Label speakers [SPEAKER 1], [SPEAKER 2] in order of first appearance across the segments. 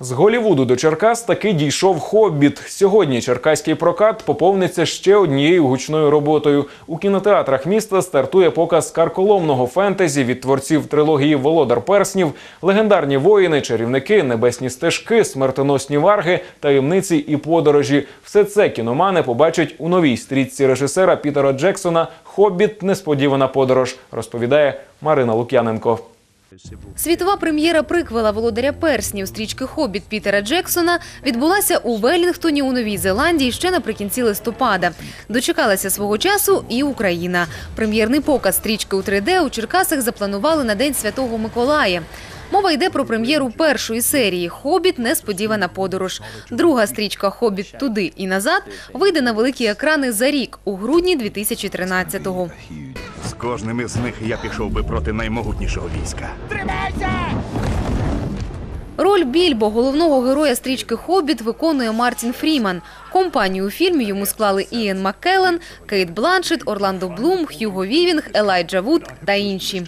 [SPEAKER 1] З Голівуду до Черкас таки дійшов хобіт. Сьогодні черкаський прокат поповниться ще однією гучною роботою. У кінотеатрах міста стартує показ карколомного фентезі від творців трилогії Володар перснів, легендарні воїни, чарівники, небесні стежки, смертоносні варги, таємниці і подорожі. Все це кіномани побачать у новій стрічці режисера Пітера Джексона Хобіт. Несподівана подорож, розповідає Марина Лук'яненко.
[SPEAKER 2] Світова прем'єра приквела володаря перснів стрічки Хобіт Пітера Джексона відбулася у Велінгтоні у Новій Зеландії ще наприкінці листопада. Дочекалася свого часу і Україна. Прем'єрний показ стрічки у 3D у Черкасах запланували на День Святого Миколая. Мова йде про прем'єру першої серії Хобіт Несподівана подорож. Друга стрічка Хобіт туди і назад вийде на великі екрани за рік у грудні 2013-го.
[SPEAKER 3] З кожним із них я пішов би проти наймогутнішого війська.
[SPEAKER 2] Роль Більбо, головного героя стрічки Хобіт, виконує Мартін Фріман. Компанію у фільмі йому склали Іен Маккеллен, Кейт Бланшет, Орландо Блум, Х'юго Вівінг, Елайджа Вуд та інші.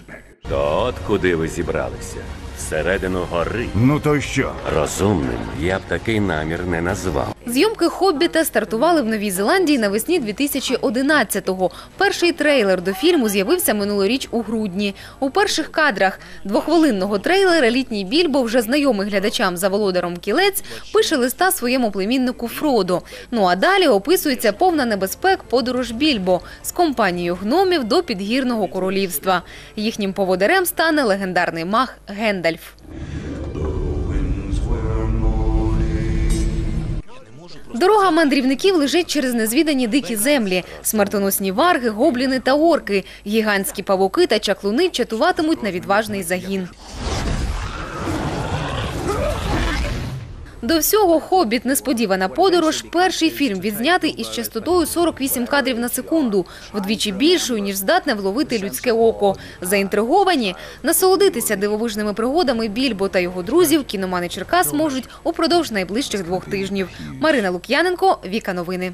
[SPEAKER 4] То от куди ви зібралися? Всередину гори.
[SPEAKER 3] Ну то що?
[SPEAKER 4] Розумним я б такий намір не назвав.
[SPEAKER 2] Зйомки Хобіта стартували в Новій Зеландії навесні 2011-го. Перший трейлер до фільму з'явився минулоріч у грудні. У перших кадрах двохвилинного трейлера літній Більбо, вже знайомий глядачам за володаром кілець, пише листа своєму племіннику Фродо. Ну а далі описується повна небезпек подорож Більбо з компанією гномів до підгірного королівства. Їхнім поводарем стане легендарний мах маг Гендальф. Дорога мандрівників лежить через незвідані дикі землі. Смертоносні варги, гобліни та орки. Гігантські павуки та чаклуни чатуватимуть на відважний загін. До всього «Хобіт. Несподівана подорож» – перший фільм, відзнятий із частотою 48 кадрів на секунду, вдвічі більшою, ніж здатне вловити людське око. Заінтриговані? Насолодитися дивовижними пригодами Більбо та його друзів кіномани Черкас можуть упродовж найближчих двох тижнів. Марина Лук'яненко, Віка Новини.